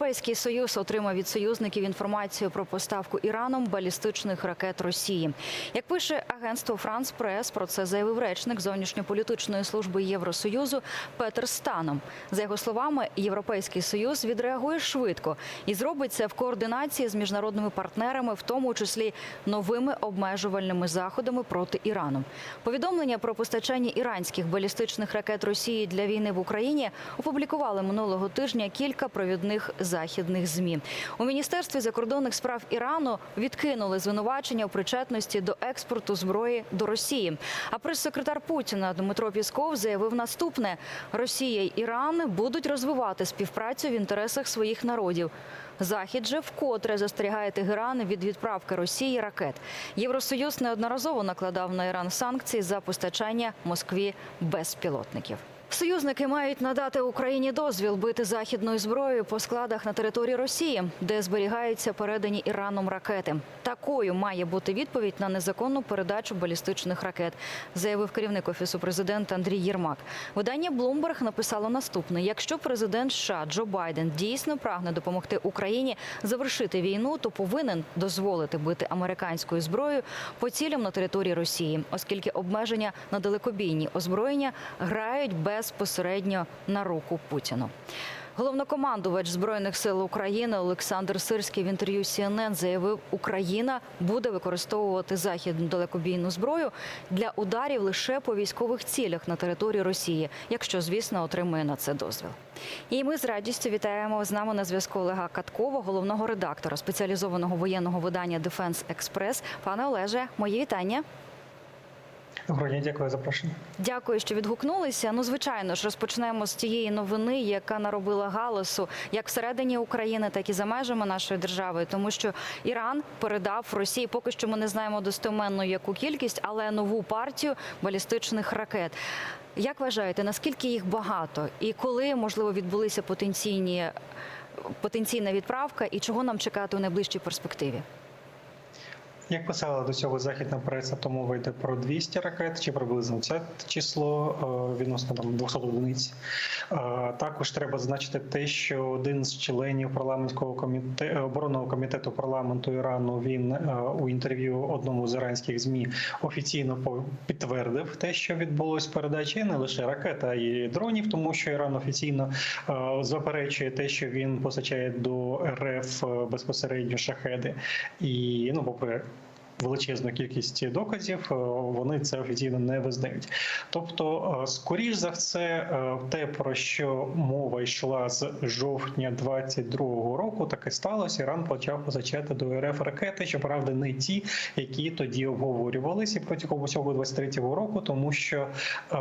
Європейський союз отримав від союзників інформацію про поставку Іраном балістичних ракет Росії. Як пише агентство Франс Прес, про це заявив речник зовнішньополітичної служби Євросоюзу Петер Станом. За його словами, Європейський союз відреагує швидко і зробить це в координації з міжнародними партнерами, в тому числі новими обмежувальними заходами проти Ірану. Повідомлення про постачання іранських балістичних ракет Росії для війни в Україні опублікували минулого тижня кілька провідних західних змі. У міністерстві закордонних справ Ірану відкинули звинувачення у причетності до експорту зброї до Росії. А прес-секретар Путіна Дмитро Пісков заявив наступне: Росія й Іран будуть розвивати співпрацю в інтересах своїх народів. Захід же вкотре застерігає Тегеран від відправки Росії ракет. Євросоюз неодноразово накладав на Іран санкції за постачання Москві безпілотників. Союзники мають надати Україні дозвіл бити західною зброєю по складах на території Росії, де зберігаються передані Іраном ракети. Такою має бути відповідь на незаконну передачу балістичних ракет, заявив керівник офісу президента Андрій Єрмак. Видання Bloomberg написало наступне: якщо президент США Джо Байден дійсно прагне допомогти Україні завершити війну, то повинен дозволити бити американською зброєю по цілям на території Росії, оскільки обмеження на далекобійні озброєння грають безпосередньо на руку Путіну. Головнокомандувач збройних сил України Олександр Сирський в інтерв'ю CNN заявив, Україна буде використовувати західну далекобійну зброю для ударів лише по військових цілях на території Росії, якщо звісно отримує на це дозвіл. І ми з радістю вітаємо з нами на зв'язку Олега Каткова, головного редактора спеціалізованого воєнного видання Дефенс Експрес. Пане Олеже, мої вітання. Доброго дня, дякую за запрошення. Дякую, що відгукнулися. Ну, звичайно ж, розпочнемо з тієї новини, яка наробила галасу як всередині України, так і за межами нашої держави, тому що Іран передав Росії. Поки що ми не знаємо достеменно яку кількість, але нову партію балістичних ракет. Як вважаєте, наскільки їх багато, і коли можливо відбулися потенційні потенційна відправка, і чого нам чекати у найближчій перспективі? Як писала до цього західна преса, то мова про 200 ракет, чи приблизно це число е, відносно там 200 одиниць. Е, Також треба зазначити те, що один з членів парламентського комітету оборонного комітету парламенту Ірану він е, у інтерв'ю одному з іранських змі офіційно підтвердив те, що відбулось передача і не лише ракет, а й дронів, тому що Іран офіційно заперечує те, що він постачає до РФ безпосередньо шахеди. І ну, попри величезну кількість доказів, е, вони це офіційно не визнають. Тобто, е, скоріш за все, е, те, про що мова йшла з жовтня 22-го року, так і сталося. Іран почав позичати до РФ ракети, щоправда, не ті, які тоді обговорювалися протягом усього 23-го року, тому що е,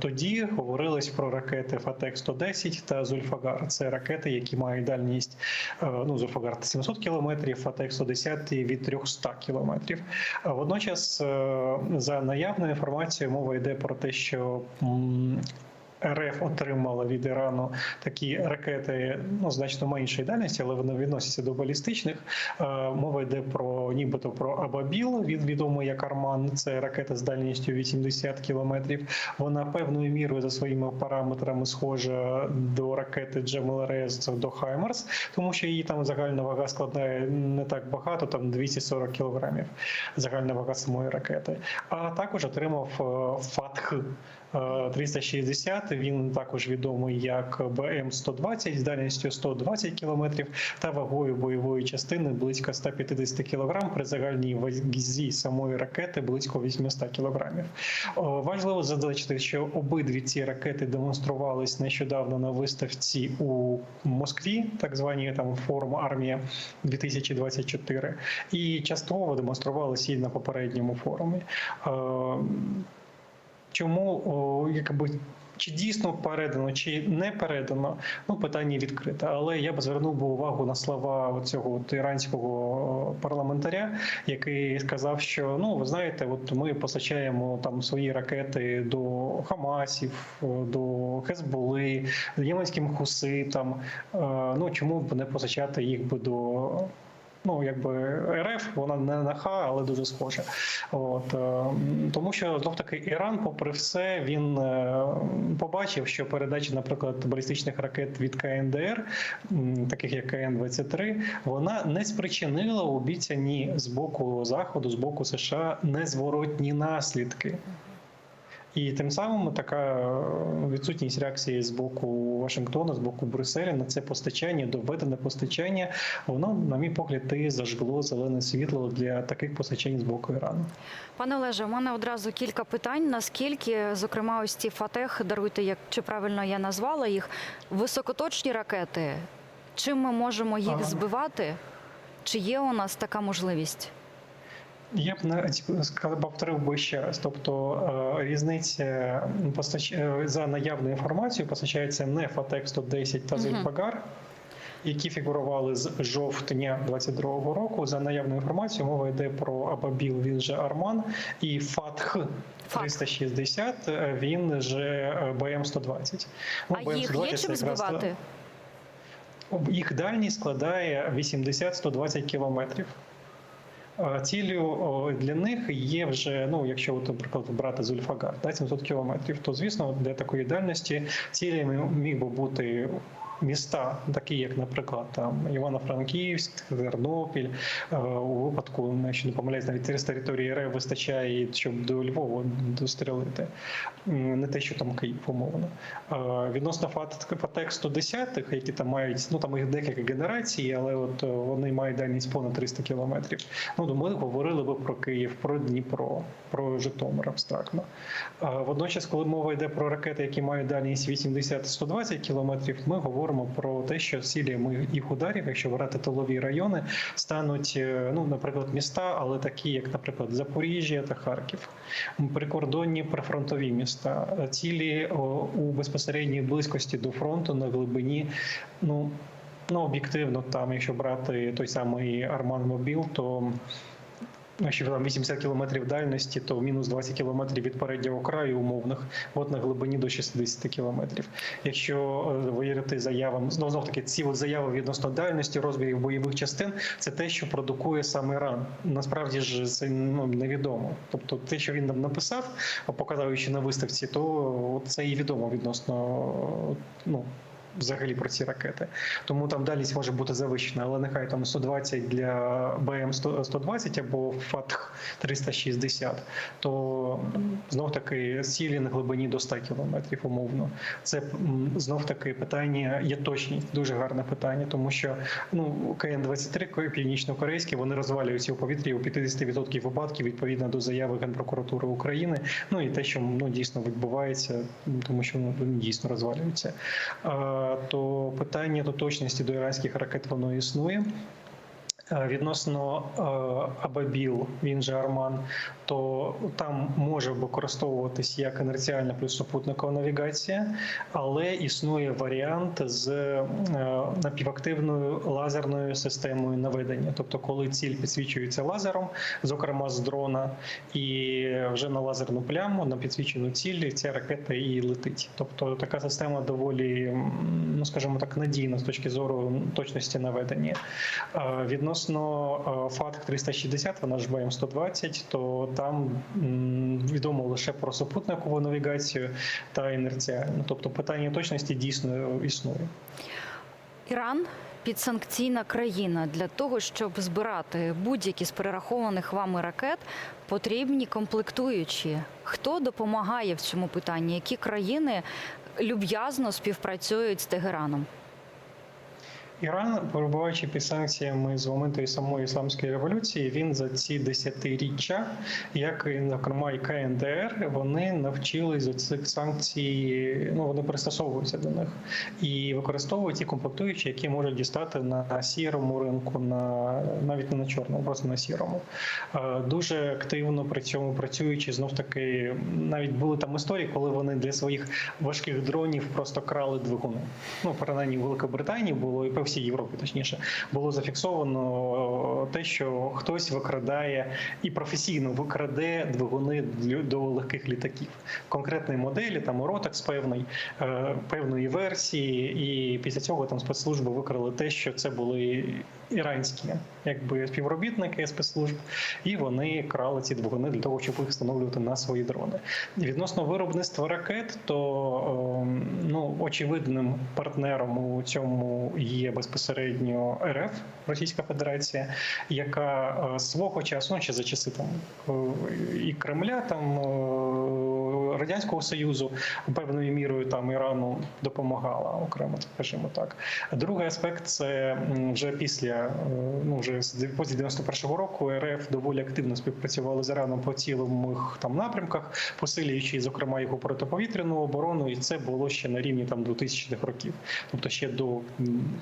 тоді говорилось про ракети Фатек 110 та Зульфагар. Це ракети, які мають дальність е, ну Зульфагар 700 кілометрів, Фатек 110 від 300 кілометрів. Водночас, е, за наявною інформацією, мова йде про те, що РФ отримала від Ірану такі ракети ну значно меншої дальності, але вони відносяться до балістичних. Е, Мова йде про нібито про Абабіл, він відомий як Арман. Це ракета з дальністю 80 кілометрів. Вона певною мірою за своїми параметрами схожа до ракети Джемел-РС до Хаймерс, тому що її там загальна вага складає не так багато, там 240 кілограмів. Загальна вага самої ракети. А також отримав е, Фатх. Е, 360, він також відомий як БМ-120 з дальністю 120 км та вагою бойової частини близько 150 кг при загальній вазі самої ракети близько 800 кг. Важливо зазначити, що обидві ці ракети демонструвались нещодавно на виставці у Москві, так званій там форум Армія 2024, і частково демонструвалися і на попередньому форумі. Чому якби чи дійсно передано, чи не передано, ну питання відкрите. Але я б звернув би увагу на слова цього іранського парламентаря, який сказав, що ну ви знаєте, от ми постачаємо там свої ракети до Хамасів, до Хезболи, єменським хуситам. Е, Ну чому б не постачати їх би до Ну, якби РФ, вона не на Х, але дуже схожа. От, е, тому що знов таки Іран, попри все, він е, побачив, що передача, наприклад, балістичних ракет від КНДР, таких як КН-23, вона не спричинила обіцяні з боку Заходу, з боку США незворотні наслідки. І тим самим така е, відсутність реакції з боку Вашингтона, з боку Брюсселя на це постачання, доведене постачання, воно, на мій погляд, і зажгло зелене світло для таких постачань з боку Ірану. Пане Олеже, у мене одразу кілька питань. Наскільки, зокрема, ось ці Фатех, даруйте, як чи правильно я назвала їх, високоточні ракети. Чим ми можемо їх Ага. збивати? Чи є у нас така можливість? Я б сказав, повторив би ще раз. Тобто е, різниця постач... е, за наявною інформацією постачається не Фатек 110 та Мгм. Зельфагар, які фігурували з жовтня 22-го року. За наявною інформацією, мова йде про Абабіл, він же Арман, і ФАТХ. 360, е, він же е, БМ-120. Ну, А їх є чим збивати? їх дальність складає 80-120 кілометрів. А Ціллю для них є вже, ну якщо, от, наприклад, брати Зульфагар, да, 700 кілометрів, то звісно для такої дальності цілі міг би бути міста, такі як, наприклад, там Івано-Франківськ, Тернопіль. Е, У випадку, якщо не помиляюсь, навіть з території РФ вистачає, щоб до Львова дострелити. М, Не те, що там Київ, умовно. Е, Відносно фат- фатек 110, які там мають, ну там їх декілька генерацій, але от е, вони мають дальність понад 300 кілометрів. Ну, ми говорили би про Київ, про Дніпро, про Житомир абстрактно. Водночас, коли мова йде про ракети, які мають дальність 80-120 кілометрів, ми говоримо про те, що цілями їх ударів, якщо брати тилові райони, стануть, е, ну, наприклад, міста, але такі, як, наприклад, Запоріжжя та Харків, прикордонні прифронтові міста, цілі у безпосередній близькості до фронту на глибині. Ну, ну об'єктивно, там, якщо брати той самий Арман Мобіл, то Якщо там 80 кілометрів дальності, то мінус 20 кілометрів від переднього краю умовних, от на глибині до 60 кілометрів. Якщо е, вірити заявам, знов знов таки ці от заяви відносно дальності розмірів бойових частин, це те, що продукує сам Іран. Насправді ж це ну невідомо. Тобто, те, що він нам написав, показуючи на виставці, то це і відомо відносно ну. Взагалі про ці ракети, тому там дальність може бути завищена, але нехай там 120 для БМ 120 або ФАТХ 360, то знов таки цілі на глибині до 100 кілометрів умовно. Це знов таки питання є точність, дуже гарне питання, тому що ну КН-23 північно-корейські вони розвалюються у повітрі у 50% випадків відповідно до заяви Генпрокуратури України. Ну і те, що ну дійсно відбувається, тому що ну, вони дійсно розвалюються. То питання до точності до іранських ракет воно існує. Е, Відносно е, Абабіл, він же Арман, то там може використовуватись як інерціальна плюс супутникова навігація, але існує варіант з е, напівактивною лазерною системою наведення. Тобто, коли ціль підсвічується лазером, зокрема з дрона, і вже на лазерну пляму, на підсвічену ціль, ця ракета і летить. Тобто така система доволі, ну скажімо так, надійна з точки зору точності наведення. Е, Відносно е, ФАТ 360, вона ж БМ 120, то там відомо лише про супутникову навігацію та інерціальну. Тобто питання точності дійсно існує. Іран підсанкційна країна для того, щоб збирати будь-які з перерахованих вами ракет, потрібні комплектуючі. Хто допомагає в цьому питанні? Які країни люб'язно співпрацюють з Тегераном? Іран, перебуваючи під санкціями з моменту самої ісламської революції, він за ці десятиріччя, як і зокрема і КНДР, вони навчились до цих санкцій. Ну вони пристосовуються до них і використовують ті комплектуючі, які можуть дістати на сірому ринку, на навіть не на чорному, просто на сірому. Е, Дуже активно при цьому працюючи, знов таки навіть були там історії, коли вони для своїх важких дронів просто крали двигуни. Ну принаймні в Великобританії було і всій Європі, точніше, було зафіксовано те, що хтось викрадає і професійно викраде двигуни до легких літаків конкретної моделі, там уротекс певний, е, певної версії, і після цього там спецслужби викрали те, що це були іранські якби співробітники спецслужб, і вони крали ці двигуни для того, щоб їх встановлювати на свої дрони. Відносно виробництва ракет, то ем, ну очевидним партнером у цьому є безпосередньо РФ Російська Федерація, яка е, свого часу ну, ще за часи там е, і Кремля, там е, радянського союзу певною мірою там Ірану допомагала окремо, скажімо так. Другий аспект це вже після е, ну вже з після 91-го року РФ доволі активно співпрацювали з Іраном по цілих там напрямках, посилюючи зокрема його протиповітряну оборону, і це було ще на рівні там 2000-х років, тобто ще до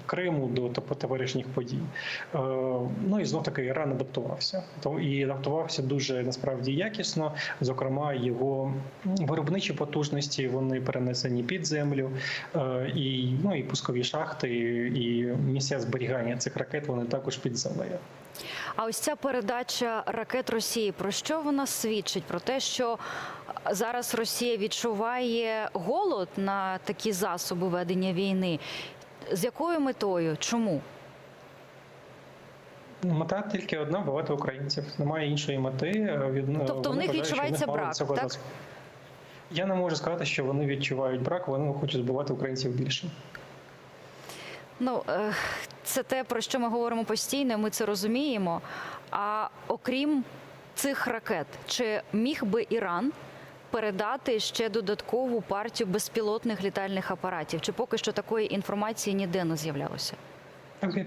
Криму, до тепер- теперішніх подій. Е, Ну і знов таки Іран адаптувався. То і адаптувався дуже насправді якісно. Зокрема, його виробничі потужності вони перенесені під землю, е, і ну і пускові шахти, і місця зберігання цих ракет вони також під землею. А ось ця передача ракет Росії про що вона свідчить? Про те, що зараз Росія відчуває голод на такі засоби ведення війни. З якою метою? Чому? Мета тільки одна вбивати українців. Немає іншої мети. Е, Від Тобто в них відчувається брак, так? Я не можу сказати, що вони відчувають брак, вони хочуть збивати українців більше. Ну е, це те, про що ми говоримо постійно. Ми це розуміємо. А окрім цих ракет, чи міг би Іран передати ще додаткову партію безпілотних літальних апаратів? Чи поки що такої інформації ніде не з'являлося?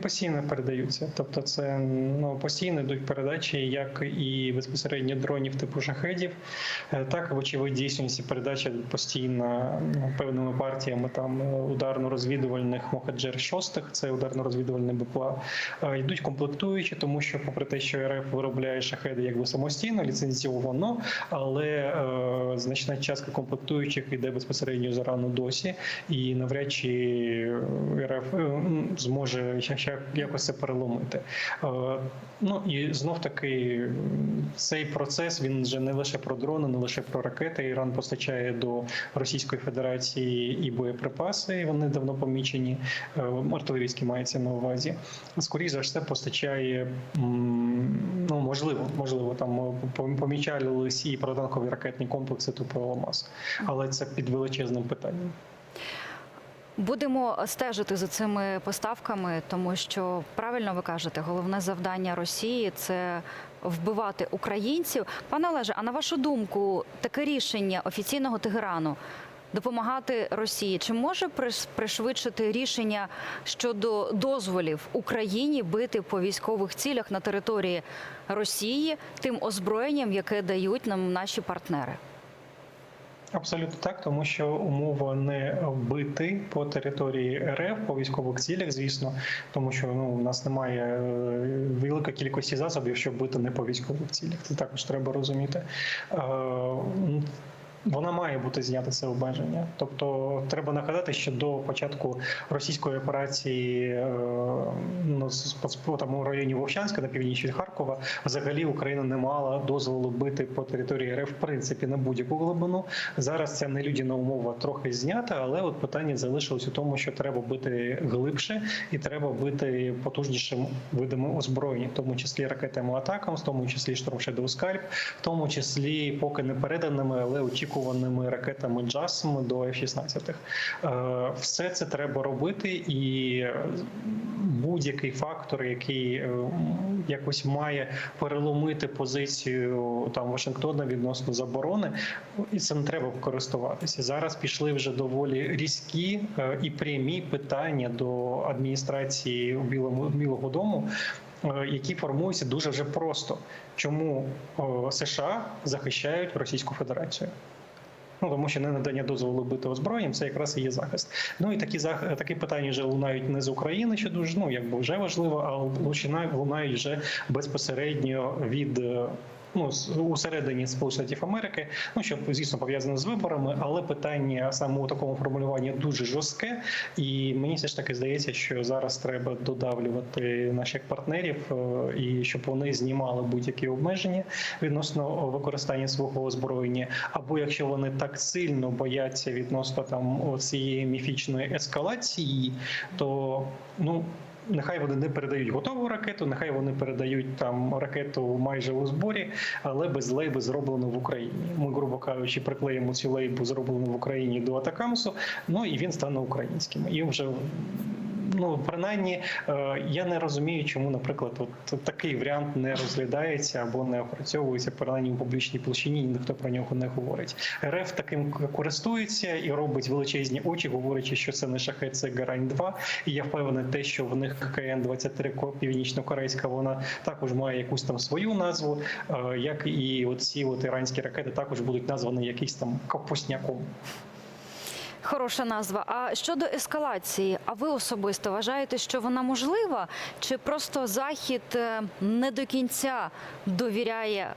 Постійно передаються. Тобто, це ну постійно йдуть передачі, як і безпосередньо дронів типу шахедів, е, так вочевидь дійсності передача постійно ну, певними партіями там е, ударно-розвідувальних мохаджер шостих, це ударно-розвідувальне БПЛА. Е, Йдуть комплектуючі, тому що, попри те, що РФ виробляє шахеди якби самостійно, ліцензіовано, але е, значна частка комплектуючих йде безпосередньо з Ірану досі, і навряд чи РФ зможе якось це переломити. Е, Ну і знов таки цей процес він вже не лише про дрони, не лише про ракети. Іран постачає до Російської Федерації і боєприпаси. Вони давно помічені. е, Артилерійські мається на увазі. Скоріше за все постачає ну можливо, можливо, там е, пом- помічалися і протитанкові ракетні комплекси типу АЛМАС, але це під величезним питанням. Будемо стежити за цими поставками, тому що правильно ви кажете, головне завдання Росії це вбивати українців. Пане Олеже, а на вашу думку, таке рішення офіційного Тегерану допомагати Росії чи може пришвидшити рішення щодо дозволів Україні бити по військових цілях на території Росії тим озброєнням, яке дають нам наші партнери? Абсолютно так, тому що умова не бити по території РФ по військових цілях, звісно, тому що ну у нас немає велика великої кількості засобів, щоб бити не по військових цілях. Це також треба розуміти. Вона має бути знята це обмеження. Тобто треба нагадати, що до початку російської операції е, ну, там у районі Вовчанська на північ від Харкова взагалі Україна не мала дозволу бити по території РФ в принципі на будь-яку глибину. Зараз ця нелюдяна умова трохи знята, але от питання залишилось у тому, що треба бити глибше і треба бити потужнішим видами озброєння, в тому числі ракетами атакам, в тому числі Scalp, в тому числі поки не переданими, але очікуваними ракетами JASM до F-16. Е, Все це треба робити, і будь-який фактор, який е, якось має переломити позицію там Вашингтона відносно заборони, і цим треба користуватися. Зараз пішли вже доволі різкі е, і прямі питання до адміністрації у Білому Білого Дому. Які формуються дуже вже просто, чому США захищають Російську Федерацію? Ну тому що не надання дозволу бити озброєнням, це якраз і є захист. Ну і такі такі питання вже лунають не з України, що дуже ну якби вже важливо, а лучина- лунають вже безпосередньо від е, ну усередині Сполучених Штатів Америки. Ну що звісно пов'язано з виборами, але питання саме у такому формулюванні дуже жорстке, і мені все ж таки здається, що зараз треба додавлювати наших партнерів е, і щоб вони знімали будь-які обмеження відносно використання свого озброєння, або якщо вони так сильно бояться відносно там цієї міфічної ескалації, то ну. Нехай вони не передають готову ракету, нехай вони передають там ракету майже у зборі, але без лейби зроблено в Україні. Ми, грубо кажучи, приклеїмо цю лейбу зроблену в Україні до Атакамсу, ну і він стане українським. І вже ну принаймні е, я не розумію, чому, наприклад, от такий варіант не розглядається або не опрацьовується принаймні у публічній площині, і ніхто про нього не говорить. РФ таким користується і робить величезні очі, говорячи, що це не шахет, це гарань 2 І я впевнений, те, що в них КН 23 північно-корейська, вона також має якусь там свою назву, е, як і оці от іранські ракети також будуть названі якийсь там капусняком. Хороша назва. А щодо ескалації, а ви особисто вважаєте, що вона можлива, чи просто захід е, не до кінця довіряє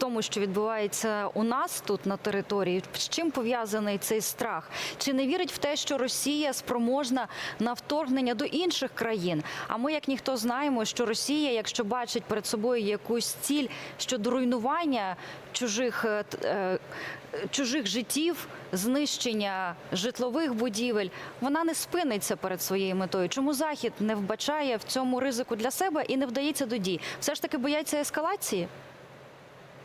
тому, що відбувається у нас тут на території? З чим пов'язаний цей страх? Чи не вірить в те, що Росія спроможна на вторгнення до інших країн? А ми, як ніхто, знаємо, що Росія, якщо бачить перед собою якусь ціль щодо руйнування чужих е, е, чужих життів, знищення житлових будівель, вона не спиниться перед своєю метою. Чому захід не вбачає в цьому ризику для себе і не вдається до дій? Все ж таки бояться ескалації?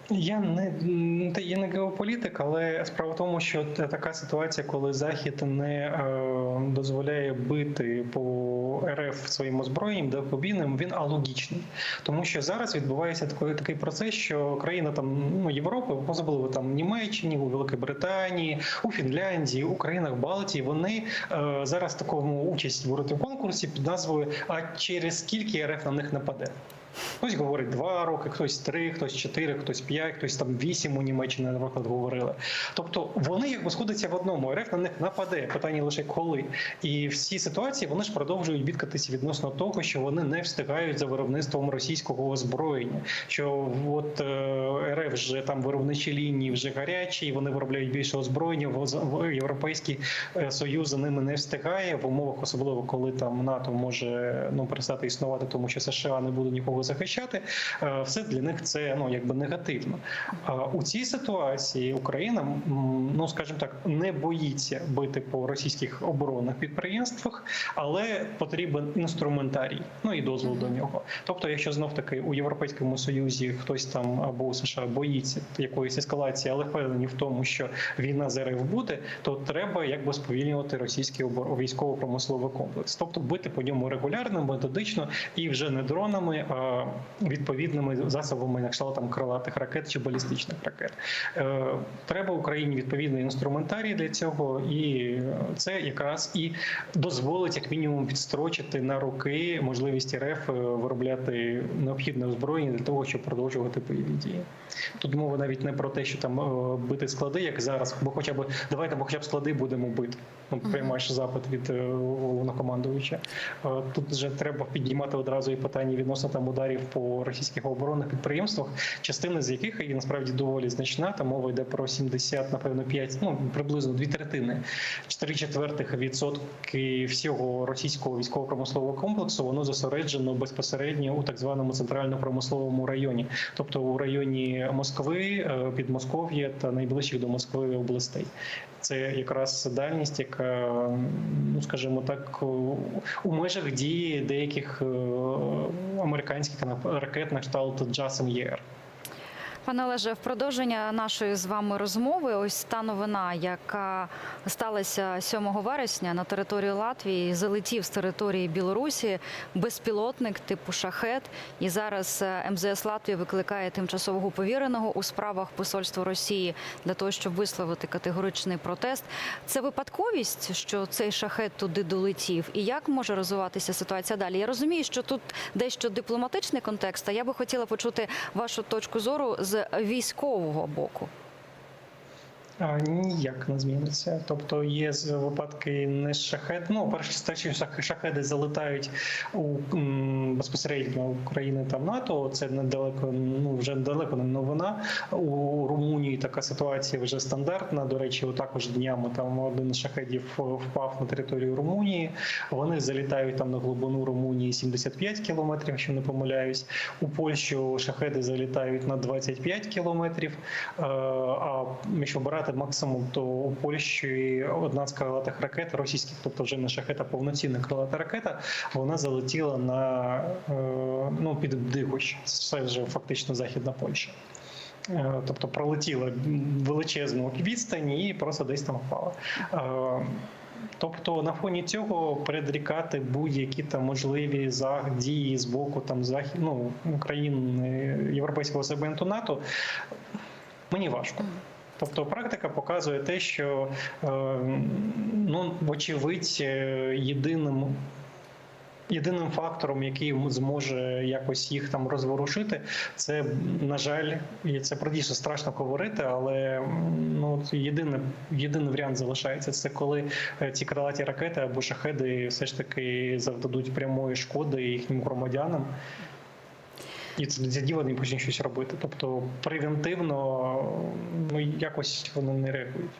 Я не та я не геополітик, але справа в тому, що така ситуація, коли Захід не е, дозволяє бити по РФ своїм озброєнням далекобійним, він алогічний. Тому що зараз відбувається такий, такий процес, що країна там ну Європи, особливо там Німеччині, у Великій Британії, у Фінляндії, у країнах Балтії, вони е, зараз такому участь у конкурсі під назвою А через скільки РФ на них нападе. Хтось говорить два роки, хтось три, хтось чотири, хтось п'ять, хтось там вісім у Німеччині, наприклад, говорили. Тобто вони якби сходяться в одному. РФ на них нападе. Питання лише коли. І в цій ситуації вони ж продовжують бідкатися відносно того, що вони не встигають за виробництвом російського озброєння. Що от е, РФ вже там виробничі лінії вже гарячі, вони виробляють більше озброєння. в- Європейський е, союз за ними не встигає в умовах, особливо коли там НАТО може ну перестати існувати, тому що США не буде нікого захищати. е, Все для них це ну якби негативно. У цій ситуації Україна, ну скажімо так, не боїться бити по російських оборонних підприємствах, але потрібен інструментарій, ну і дозвіл до нього. Тобто, якщо знов таки у Європейському Союзі хтось там або у США боїться якоїсь ескалації, але впевнені в тому, що війна з РФ буде, то треба якби сповільнювати російський обор військово-промисловий комплекс, тобто бити по ньому регулярно, методично і вже не дронами, а відповідними засобами на кшталт там крилатих ракет чи балістичних ракет. Е, Треба Україні відповідний інструментарій для цього, і це якраз і дозволить як мінімум підстрочити на роки можливість РФ е, виробляти необхідне озброєння для того, щоб продовжувати бойові дії. Тут мова навіть не про те, що там е, бити склади, як зараз, бо хоча б давайте, бо хоча б склади будемо бити. Ну, приймаєш запит від е, головнокомандуюча. Е, Тут вже треба підіймати одразу і питання відносно там ударів по російських оборонних підприємствах, частина з яких і насправді доволі значна. Там мова йде про 70, напевно, 5, ну приблизно дві третини, 4 четвертих відсотки всього російського військово-промислового комплексу воно зосереджено безпосередньо у так званому центрально-промисловому районі, тобто у районі Москви, е, Підмосков'я та найближчих до Москви областей. Це якраз дальність, яка, ну скажімо так, у- межах дії деяких е, американських ракет на кшталт Джасен ЄР. Пане Олеже, в продовження нашої з вами розмови, ось та новина, яка сталася 7 вересня на території Латвії, залетів з території Білорусі безпілотник типу шахет. І зараз е, МЗС Латвії викликає тимчасового повіреного у справах посольства Росії для того, щоб висловити категоричний протест. Це випадковість, що цей шахет туди долетів, і як може розвиватися ситуація далі? Я розумію, що тут дещо дипломатичний контекст. А я би хотіла почути вашу точку зору з військового боку. А, Ніяк не зміниться. Тобто є випадки не шахед. Ну, те, що шахеди залетають у м, безпосередньо України та НАТО. Це недалеко, ну вже далеко не новина. У Румунії така ситуація вже стандартна. До речі, також днями там один з шахедів впав на територію Румунії. Вони залітають там на глибину Румунії 75 кілометрів, якщо не помиляюсь. У Польщу шахеди залітають на 25 кілометрів. Е, А якщо брати максимум, то у Польщі одна з крилатих ракет російських, тобто вже не шахета, повноцінна крилата ракета, вона залетіла на е, ну під Дигощ. Це вже фактично західна Польща. Е, Тобто пролетіла величезну відстань і просто десь там впала. Е, Тобто на фоні цього передрікати будь-які там можливі дії з боку там захід ну, країн Європейського сегменту НАТО мені важко. Тобто практика показує те, що е, ну, вочевидь, е, єдиним. Єдиним фактором, який зможе якось їх там розворушити, це на жаль, і це про дійсно страшно говорити, але ну єдиний, єдиний варіант залишається це коли е, ці крилаті ракети або шахеди все ж таки завдадуть прямої шкоди їхнім громадянам. І це тоді вони почнуть щось робити. Тобто превентивно ну якось вони не реагують.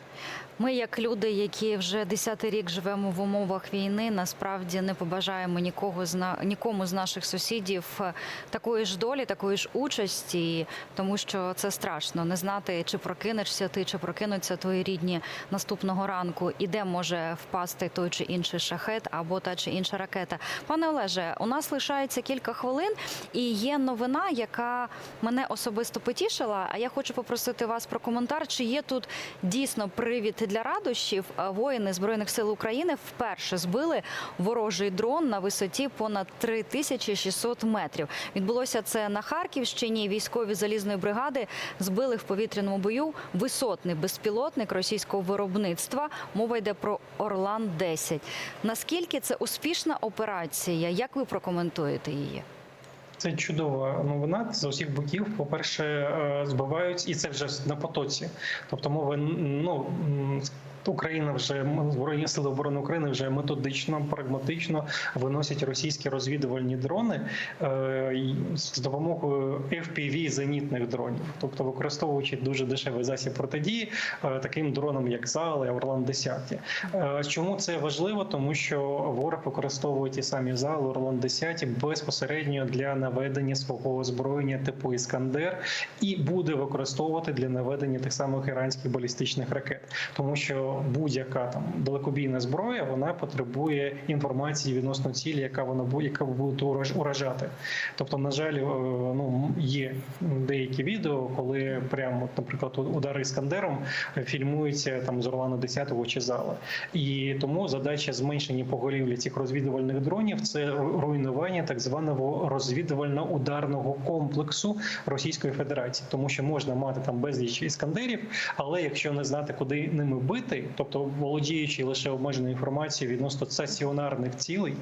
Ми, як люди, які вже десятий рік живемо в умовах війни, насправді не побажаємо нікого з на нікому з наших сусідів е, такої ж долі, такої ж участі, тому що це страшно не знати, чи прокинешся ти, чи прокинуться твої рідні наступного ранку, і де може впасти той чи інший шахет або та чи інша ракета. Пане Олеже, у нас лишається кілька хвилин, і є новина, яка мене особисто потішила. А я хочу попросити вас про коментар. Чи є тут дійсно привід для радощів? Воїни збройних сил України вперше збили ворожий дрон на висоті понад 3600 метрів. Відбулося це на Харківщині. Військові залізної бригади збили в повітряному бою висотний безпілотник російського виробництва. Мова йде про Орлан 10 Наскільки це успішна операція? Як ви прокоментуєте її? Це чудова новина з усіх боків. По-перше, е, збивають, і це вже на потоці. Тобто, мови ну Україна вже збройні сили оборони України вже методично, прагматично виносять російські розвідувальні дрони е, з допомогою FPV зенітних дронів, тобто використовуючи дуже дешевий засіб протидії е, таким дронам, як ЗАЛ і Орлан 10 Е, Чому це важливо? Тому що ворог використовує ті самі ЗАЛ, Орлан 10 безпосередньо для наведення свого озброєння типу Іскандер і буде використовувати для наведення тих самих іранських балістичних ракет, тому що будь-яка там далекобійна зброя вона потребує інформації відносно цілі, яка вона буде, яка буде уражати. Тобто, на жаль, е, ну є деякі відео, коли прямо, наприклад, удари іскандером фільмуються там з Орлану 10 чи зала. І тому задача зменшення поголівлі цих розвідувальних дронів це руйнування так званого розвідувально-ударного комплексу Російської Федерації, тому що можна мати там безліч іскандерів, але якщо не знати, куди ними бити, тобто володіючи лише обмеженою інформацією відносно стаціонарних цілей,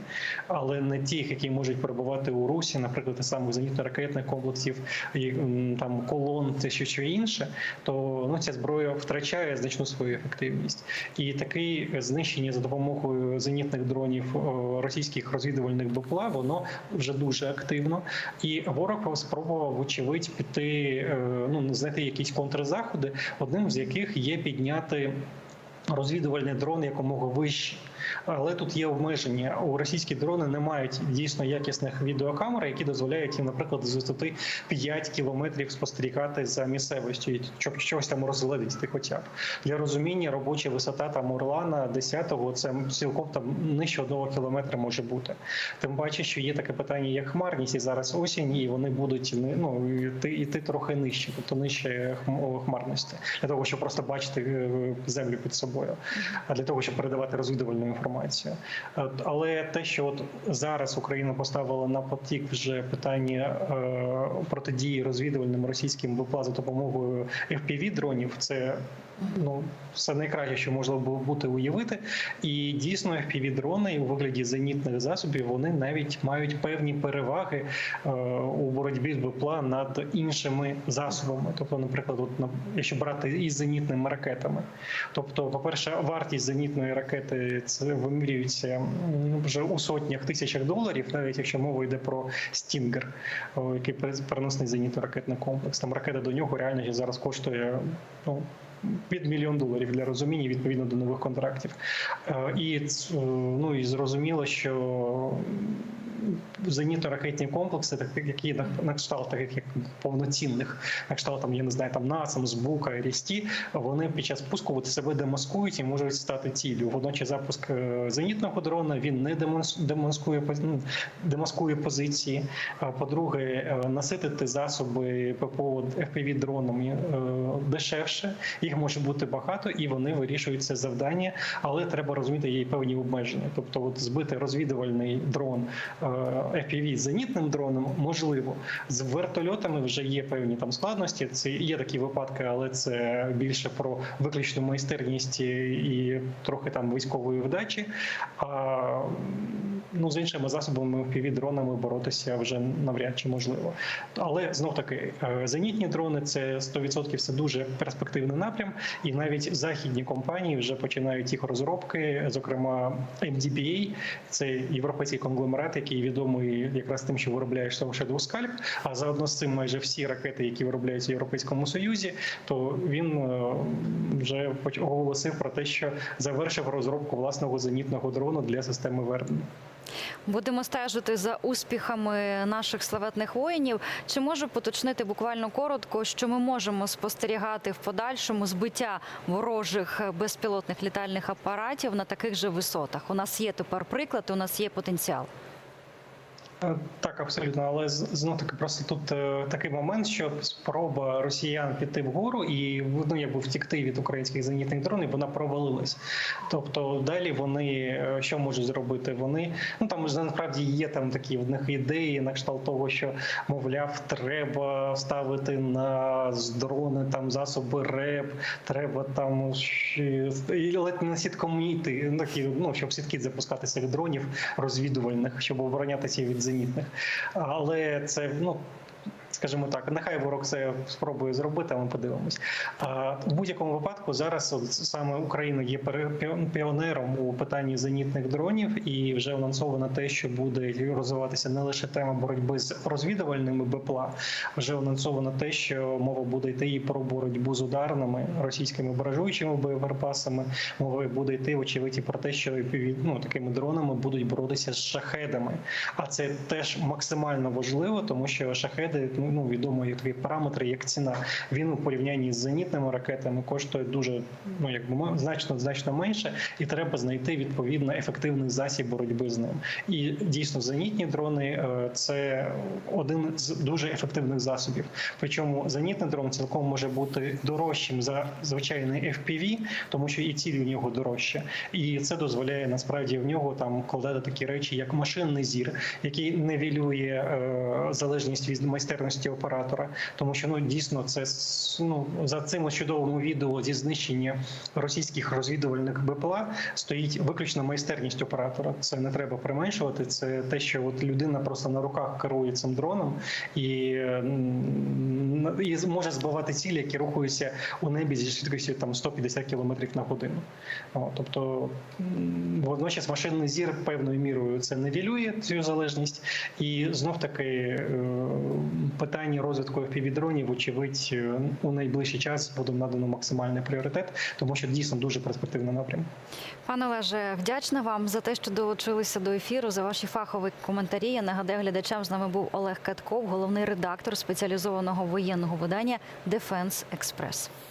але не тих, які можуть перебувати у Русі, наприклад, тих самих зенітно-ракетних комплексів, там колон, це що, що інше, то ну ця зброя втрачає значну свою ефективність. І таке знищення за допомогою зенітних дронів російських розвідувальних БПЛА, воно вже дуже активно. І ворог спробував, вочевидь, піти, е, ну знайти якісь контрзаходи, одним з яких є підняти. Розвідувальний дрон якомога вищий. Але тут є обмеження. У російські дрони не мають дійсно якісних відеокамер, які дозволяють їм, наприклад, з висоти 5 кілометрів спостерігати за місцевістю, щоб щось там розглядати хоча б. Для розуміння робоча висота там Орлана 10-го це цілком там нижче одного кілометра може бути. Тим паче, що є таке питання, як хмарність, і зараз осінь, і вони будуть ну, йти, йти трохи нижче, тобто нижче хм- хмарності, для того, щоб просто бачити е, землю під собою. А для того, щоб передавати розвідувальну інформацію. Але те, що от зараз Україна поставила на потік вже питання е, протидії розвідувальним російським БПЛА за допомогою fpv дронів, це ну все найкраще, що можна було бути уявити. І дійсно fpv дрони у вигляді зенітних засобів вони навіть мають певні переваги е, у боротьбі з БПЛА над іншими засобами. Тобто, наприклад, от, якщо брати із зенітними ракетами, тобто, по-перше, вартість зенітної ракети це вимірюється вже у сотнях тисячах доларів, навіть якщо мова йде про Стінгер, який пере- переносний зенітно-ракетний комплекс. Там ракета до нього реально зараз коштує ну. Під мільйон доларів для розуміння відповідно до нових контрактів. Е, І ну і зрозуміло, що зенітно-ракетні комплекси, так які на, кшталт таких як повноцінних, на кшталт там, я не знаю, там НАСАМ, ЗБУКа, Рісті, вони під час пуску от себе демаскують і можуть стати ціллю. Водночас запуск е, зенітного дрона він не поз- ну, демаскує позиції. По-друге, е, наситити засоби ППО fpv дронами е, дешевше. Їх може бути багато, і вони вирішують це завдання, але треба розуміти й певні обмеження. Тобто, от збити розвідувальний дрон е, FPV зенітним дроном можливо. З вертольотами вже є певні там складності. Це є такі випадки, але це більше про виключну майстерність і трохи там військової вдачі. Ну з іншими засобами FPV дронами боротися вже навряд чи можливо. Але знов таки е, зенітні дрони це 100% це дуже перспективний напрям, і навіть західні компанії вже починають їх розробки. Зокрема, MDBA – це європейський конгломерат, який відомий якраз тим, що виробляє Shadow Scalp, а заодно з цим майже всі ракети, які виробляються в Європейському Союзі, то він е, вже оголосив про те, що завершив розробку власного зенітного дрону для системи Верн. Будемо стежити за успіхами наших славетних воїнів. Чи може поточнити буквально коротко, що ми можемо спостерігати в подальшому збиття ворожих безпілотних літальних апаратів на таких же висотах? У нас є тепер приклад, у нас є потенціал. Е, Так, абсолютно, але знов таки просто тут е, такий момент, що спроба росіян піти вгору і ну, якби втікти від українських зенітних дронів, вона провалилась. Тобто далі вони е, що можуть зробити? Вони ну там ж насправді є там такі в них ідеї на кшталт того, що мовляв, треба ставити на дрони там засоби РЕП, треба там ледь не сіткоміти, такі, ну щоб сітки запускати цих дронів розвідувальних, щоб оборонятися від зенітних. Але це ну. Скажімо так, нехай ворог це спробує зробити, а ми подивимось. В будь-якому випадку зараз саме Україна є піонером у питанні зенітних дронів, і вже анонсовано те, що буде розвиватися не лише тема боротьби з розвідувальними БПЛА, вже анонсовано те, що мова буде йти і про боротьбу з ударними російськими баражуючими боєприпасами. Мова буде йти очевидь і про те, що ну, такими дронами будуть боротися з шахедами. А це теж максимально важливо, тому що шахеди ну, ну відомо є такий параметр, як ціна. Він у порівнянні з зенітними ракетами коштує дуже ну якби значно значно менше, і треба знайти відповідно ефективний засіб боротьби з ним. І дійсно зенітні дрони е, це один з дуже ефективних засобів. Причому зенітний дрон цілком може бути дорожчим за звичайний FPV, тому що і ціль у нього дорожча, і це дозволяє насправді в нього там вкладати такі речі, як машинний зір, який нивелює е, залежність від майстерності оператора, тому що ну дійсно це ну за цим ось чудовим відео зі знищення російських розвідувальних БПЛА стоїть виключно майстерність оператора. Це не треба применшувати. Це те, що от людина просто на руках керує цим дроном і, і може збивати цілі, які рухаються у небі зі швидкістю там 150 км на годину. О, тобто водночас машинний зір певною мірою це нивелює цю залежність, і знов таки питання розвитку FPV-дронів, вочевидь, е, у найближчий час буде надано максимальний пріоритет, тому що дійсно дуже перспективний напрям. Пане Олеже, вдячна вам за те, що долучилися до ефіру, за ваші фахові коментарі. Я нагадаю глядачам, з нами був Олег Катков, головний редактор спеціалізованого воєнного видання Дефенс Експрес.